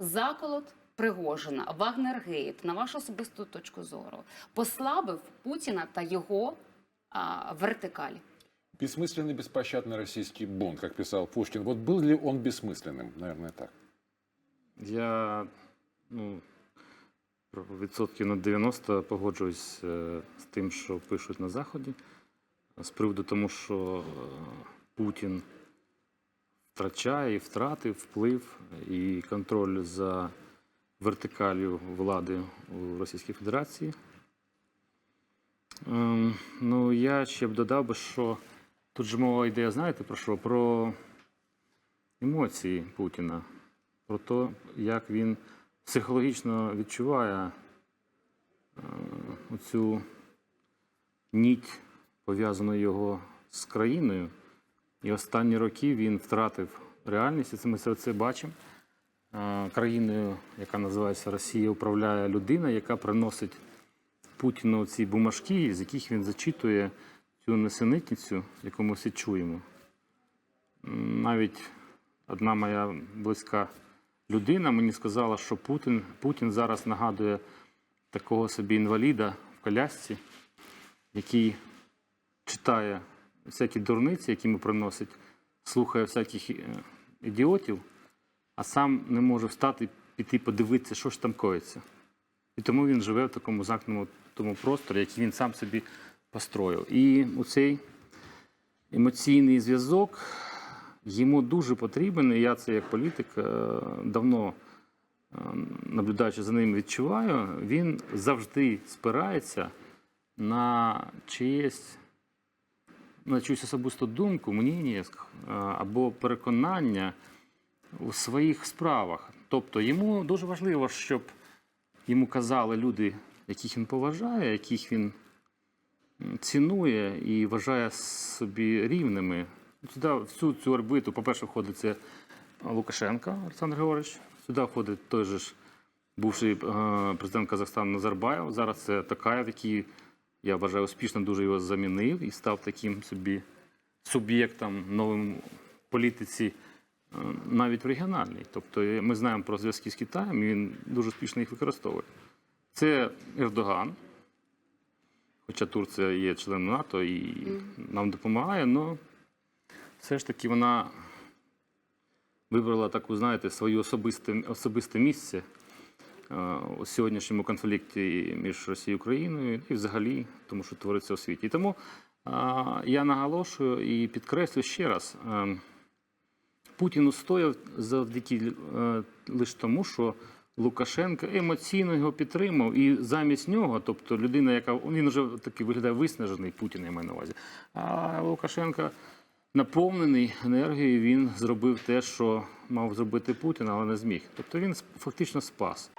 заколот Пригожина, Вагнергейт, на вашу особисту точку зору, послабив Путіна та його а, вертикаль? Бессмысленный, беспощадный российский бунт, как писал Пушкин. Вот был ли он бессмысленным? Наверное, так. Я ну, про відсотків на 90 погоджуюсь е, з тим, що пишуть на Заході. З приводу тому, що е, Путін втрачає і втратив вплив і контроль за вертикалю влади у Російській Федерації. Ем, ну, я ще б додав би, що тут же мова йде, знаєте про що? Про емоції Путіна про те, як він психологічно відчуває е, оцю ніть, пов'язану його з країною. І останні роки він втратив реальність, і це ми це, це бачимо. Країною, яка називається Росія, управляє людина, яка приносить Путіну ці бумажки, з яких він зачитує цю несенітницю, яку ми всі чуємо. Навіть одна моя близька людина мені сказала, що Путін, Путін зараз нагадує такого собі інваліда в колясці, який читає всякі дурниці, які йому приносить, слухає всяких е, ідіотів, а сам не може встати, піти подивитися, що ж там коїться. І тому він живе в такому замкненому тому просторі, який він сам собі построїв. І цей емоційний зв'язок йому дуже потрібен, і я це як політик е, давно е, наблюдаючи за ним, відчуваю, він завжди спирається на чиєсь на чиюсь особисту думку, мнення або переконання у своїх справах. Тобто йому дуже важливо, щоб йому казали люди, яких він поважає, яких він цінує і вважає собі рівними. Сюди, в цю, орбиту, по-перше, входить це Лукашенко Олександр Григорович. Сюди входить той же ж бувший е, президент Казахстану Назарбаєв. Зараз це Такаєв, який, я вважаю, успішно дуже його замінив і став таким собі суб'єктом новим політиці, е, навіть в регіональній. Тобто е, ми знаємо про зв'язки з Китаєм, і він дуже успішно їх використовує. Це Ердоган, хоча Турція є членом НАТО і нам допомагає, але все ж таки вона вибрала таку, знаєте, своє особисте, особисте місце у сьогоднішньому конфлікті між Росією і Україною і взагалі тому, що твориться у світі. І тому е, я наголошую і підкреслю ще раз. е, Путін устояв завдяки е, лише тому, що Лукашенко емоційно його підтримав, і замість нього, тобто людина, яка він вже такий виглядає виснажений, Путін я маю на увазі. А Лукашенко наповнений енергією, він зробив те, що мав зробити Путін, але не зміг. Тобто він фактично спас.